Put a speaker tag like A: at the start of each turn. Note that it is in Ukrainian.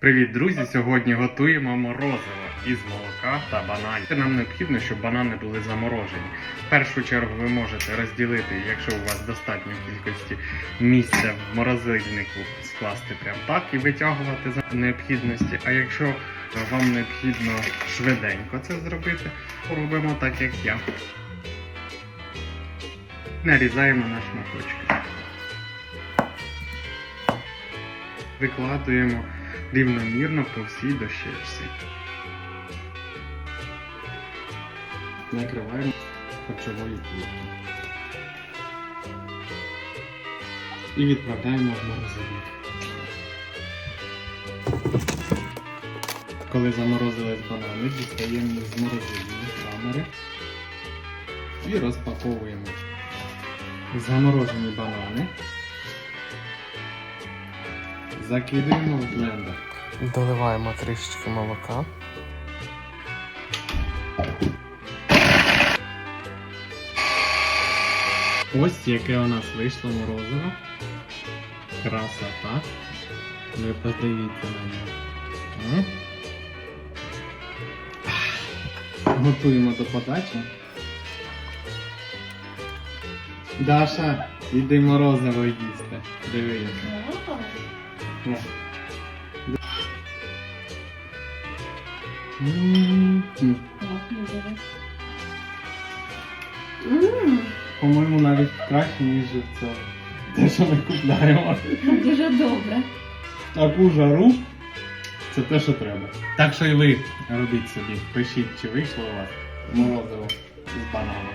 A: Привіт, друзі! Сьогодні готуємо морозиво із молока та бананів. Нам необхідно, щоб банани були заморожені. В першу чергу ви можете розділити, якщо у вас достатньо кількості місця в морозильнику, скласти прям так і витягувати за необхідності. А якщо вам необхідно швиденько це зробити, робимо так, як я. Нарізаємо на шматочки. Викладуємо рівномірно по всій дощечці. Накриваємо харчовою плівкою. І відправляємо в морозильник. Коли заморозились банани, дістаємо їх з морозильної камери і розпаковуємо. Заморожені банани. Закидуємо в блендер.
B: Доливаємо трішечки молока.
A: Ось яке у нас вийшло морозиво. Красота. Ви подивіться на нього. Готуємо до подачі. Даша, іди морозиво їсти. Диви яке. О. М, м. По-моєму, навіть краще, ніж цьому. Те, що ми купляємо.
C: Дуже добре.
A: Таку жару це те, що треба. Так що і ви робіть собі. Пишіть, чи вийшло у вас морозиво з бананом.